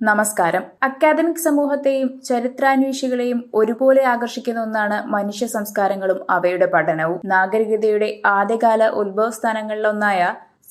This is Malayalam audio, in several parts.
നമസ്കാരം. അക്കാദമിക് സമൂഹത്തെയും ചരിത്രാന്വേഷികളെയും ഒരുപോലെ ആകർഷിക്കുന്ന ഒന്നാണ് മനുഷ്യ സംസ്കാരങ്ങളും അവയുടെ പഠനവും. നാഗരികതയുടെ ആദ്യകാല ഉത്ഭവസ്ഥാനങ്ങളിലൊന്നായ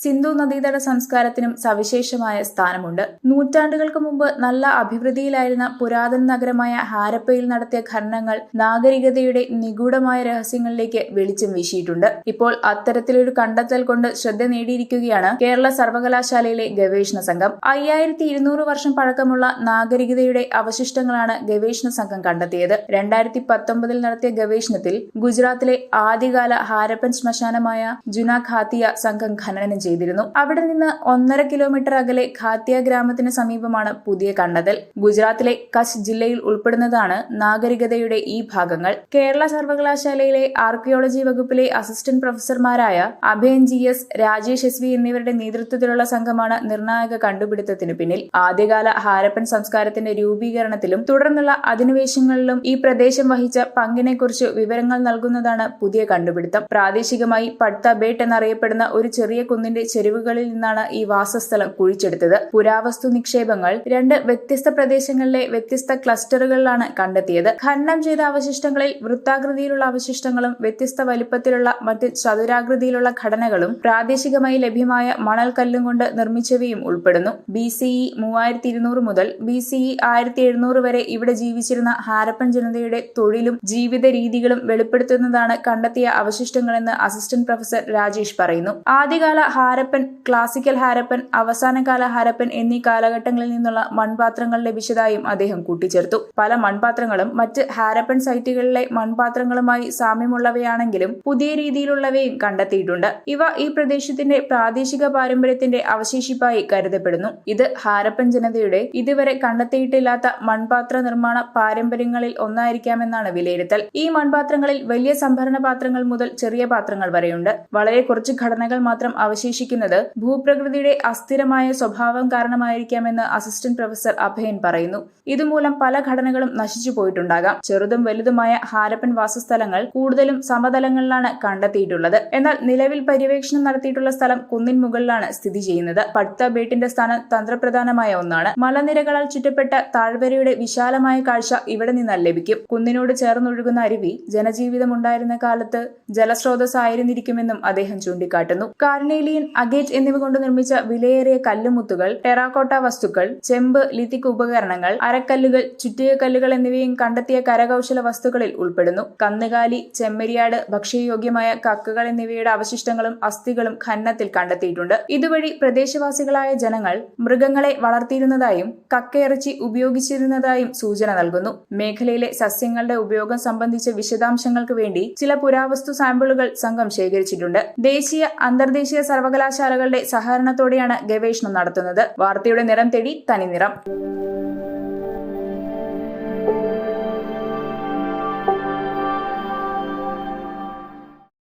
സിന്ധു നദീതട സംസ്കാരത്തിനും സവിശേഷമായ സ്ഥാനമുണ്ട്. നൂറ്റാണ്ടുകൾക്ക് മുമ്പ് നല്ല അഭിവൃദ്ധിയിലായിരുന്ന പുരാതന നഗരമായ ഹാരപ്പയിൽ നടത്തിയ ഖനനങ്ങൾ നാഗരികതയുടെ നിഗൂഢമായ രഹസ്യങ്ങളിലേക്ക് വെളിച്ചം വീശിയിട്ടുണ്ട്. ഇപ്പോൾ അത്തരത്തിലൊരു കണ്ടെത്തൽ കൊണ്ട് ശ്രദ്ധ നേടിയിരിക്കുകയാണ് കേരള സർവകലാശാലയിലെ ഗവേഷണ സംഘം. അയ്യായിരത്തി ഇരുന്നൂറ് വർഷം പഴക്കമുള്ള നാഗരികതയുടെ അവശിഷ്ടങ്ങളാണ് ഗവേഷണ സംഘം കണ്ടെത്തിയത്. രണ്ടായിരത്തി പത്തൊമ്പതിൽ നടത്തിയ ഗവേഷണത്തിൽ ഗുജറാത്തിലെ ആദ്യകാല ഹാരപ്പൻ ശ്മശാനമായ ജുന ഖാത്തിയ സംഘം ഖനനം ചെയ്തിരുന്നു. അവിടെ നിന്ന് ഒന്നര കിലോമീറ്റർ അകലെ ഖാത്തിയ ഗ്രാമത്തിന് സമീപമാണ് പുതിയ കണ്ടെത്തൽ ഗുജറാത്തിലെ കച്ച് ജില്ലയിൽ ഉൾപ്പെടുന്നതാണ് നാഗരികതയുടെ ഈ ഭാഗങ്ങൾ. കേരള സർവകലാശാലയിലെ ആർക്കിയോളജി വകുപ്പിലെ assistant പ്രൊഫസർമാരായ Abhayan G S Rajesh S V എന്നിവരുടെ നേതൃത്വത്തിലുള്ള സംഘമാണ് നിർണായക കണ്ടുപിടുത്തത്തിന് പിന്നിൽ. ആദ്യകാല ഹാരപ്പൻ സംസ്കാരത്തിന്റെ രൂപീകരണത്തിലും തുടർന്നുള്ള അധിനിവേശങ്ങളിലും ഈ പ്രദേശം വഹിച്ച പങ്കിനെക്കുറിച്ച് വിവരങ്ങൾ നൽകുന്നതാണ് പുതിയ കണ്ടുപിടുത്തം. പ്രാദേശികമായി പട്ത ബേട്ട് എന്നറിയപ്പെടുന്ന ഒരു ചെറിയ കുന്നിന്റെ ചെരുവുകളിൽ നിന്നാണ് ഈ വാസസ്ഥലം കുഴിച്ചെടുത്തത്. പുരാവസ്തു നിക്ഷേപങ്ങൾ രണ്ട് വ്യത്യസ്ത പ്രദേശങ്ങളിലെ വ്യത്യസ്ത ക്ലസ്റ്ററുകളിലാണ് കണ്ടെത്തിയത്. ഖനനം ചെയ്ത അവശിഷ്ടങ്ങളിൽ വൃത്താകൃതിയിലുള്ള അവശിഷ്ടങ്ങളും വ്യത്യസ്ത വലിപ്പത്തിലുള്ള മറ്റ് ചതുരാകൃതിയിലുള്ള ഘടനകളും പ്രാദേശികമായി ലഭ്യമായ മണൽ കല്ലും കൊണ്ട് നിർമ്മിച്ചവയും ഉൾപ്പെടുന്നു. ബി സിഇ മൂവായിരത്തി ഇരുന്നൂറ് മുതൽ ബി സിഇ ആയിരത്തി എഴുന്നൂറ് വരെ ഇവിടെ ജീവിച്ചിരുന്ന ഹാരപ്പൻ ജനതയുടെ തൊഴിലും ജീവിത രീതികളും വെളിപ്പെടുത്തുന്നതാണ് കണ്ടെത്തിയ അവശിഷ്ടങ്ങളെന്ന് അസിസ്റ്റന്റ് പ്രൊഫസർ രാജേഷ് പറയുന്നു. ആദ്യകാല ഹാരപ്പൻ ക്ലാസിക്കൽ ഹാരപ്പൻ അവസാനകാല ഹാരപ്പൻ എന്നീ കാലഘട്ടങ്ങളിൽ നിന്നുള്ള മൺപാത്രങ്ങൾ ലഭിച്ചതായും അദ്ദേഹം കൂട്ടിച്ചേർത്തു. പല മൺപാത്രങ്ങളും മറ്റ് ഹാരപ്പൻ സൈറ്റുകളിലെ മൺപാത്രങ്ങളുമായി സാമ്യമുള്ളവയാണെങ്കിലും പുതിയ രീതിയിലുള്ളവയും കണ്ടെത്തിയിട്ടുണ്ട്. ഇവ ഈ പ്രദേശത്തിന്റെ പ്രാദേശിക പാരമ്പര്യത്തിന്റെ അവശേഷിപ്പായി കരുതപ്പെടുന്നു. ഇത് ഹാരപ്പൻ ജനതയുടെ ഇതുവരെ കണ്ടെത്തിയിട്ടില്ലാത്ത മൺപാത്ര നിർമ്മാണ പാരമ്പര്യങ്ങളിൽ ഒന്നായിരിക്കാമെന്നാണ് വിലയിരുത്തൽ. ഈ മൺപാത്രങ്ങളിൽ വലിയ സംഭരണ പാത്രങ്ങൾ മുതൽ ചെറിയ പാത്രങ്ങൾ വരെയുണ്ട്. വളരെ കുറച്ച് ഘടനകൾ മാത്രം അവശേഷിക്കുന്നത് ഭൂപ്രകൃതിയുടെ അസ്ഥിരമായ സ്വഭാവം കാരണമായിരിക്കാമെന്ന് അസിസ്റ്റന്റ് പ്രൊഫസർ അഭയൻ പറയുന്നു. ഇതുമൂലം പല ഘടനകളും നശിച്ചു പോയിട്ടുണ്ടാകാം. ചെറുതും വലുതുമായ ഹാരപ്പൻ വാസസ്ഥലങ്ങൾ കൂടുതലും സമതലങ്ങളിലാണ് കണ്ടെത്തിയിട്ടുള്ളത്. എന്നാൽ നിലവിൽ പര്യവേക്ഷണം നടത്തിയിട്ടുള്ള സ്ഥലം കുന്നിൻ മുകളിലാണ് സ്ഥിതി ചെയ്യുന്നത്. പട്ത ബേട്ടിന്റെ സ്ഥാനം തന്ത്രപ്രധാനമായ ഒന്നാണ്. മലനിരകളാൽ ചുറ്റപ്പെട്ട താഴ്വരയുടെ വിശാലമായ കാഴ്ച ഇവിടെ നിന്നാൽ ലഭിക്കും. കുന്നിനോട് ചേർന്നൊഴുകുന്ന അരുവി ജനജീവിതം ഉണ്ടായിരുന്ന കാലത്ത് ജലസ്രോതസ്സായിരുന്നിരിക്കുമെന്നും അദ്ദേഹം ചൂണ്ടിക്കാട്ടുന്നു. കാർണേലിയൻ അഗേറ്റ് എന്നിവ കൊണ്ട് നിർമ്മിച്ച വിലയേറിയ കല്ലുമുത്തുകൾ ടെറാക്കോട്ട വസ്തുക്കൾ ചെമ്പ് ലിത്തിക് ഉപകരണങ്ങൾ അരക്കല്ലുകൾ ചുറ്റിയ കല്ലുകൾ എന്നിവയും കണ്ടെത്തിയ കരകൗശല വസ്തുക്കളിൽ ഉൾപ്പെടുന്നു. കന്നുകാലി ചെമ്മരിയാട് ഭക്ഷ്യയോഗ്യമായ കക്കുകൾ എന്നിവയുടെ അവശിഷ്ടങ്ങളും അസ്ഥികളും ഖനനത്തിൽ കണ്ടെത്തിയിട്ടുണ്ട്. ഇതുവഴി പ്രദേശവാസികളായ ജനങ്ങൾ മൃഗങ്ങളെ വളർത്തിയിരുന്നതായും കക്കയിറച്ചി ഉപയോഗിച്ചിരുന്നതായും സൂചന നൽകുന്നു. മേഖലയിലെ സസ്യങ്ങളുടെ ഉപയോഗം സംബന്ധിച്ച വിശദാംശങ്ങൾക്ക് വേണ്ടി ചില പുരാവസ്തു സാമ്പിളുകൾ സംഘം ശേഖരിച്ചിട്ടുണ്ട്. ദേശീയ അന്തർദേശീയ സർവകലാശാലകളുടെ സഹകരണത്തോടെയാണ് ഗവേഷണം നടത്തുന്നത്. വാർത്തയുടെ നിറം തേടി തനി നിറം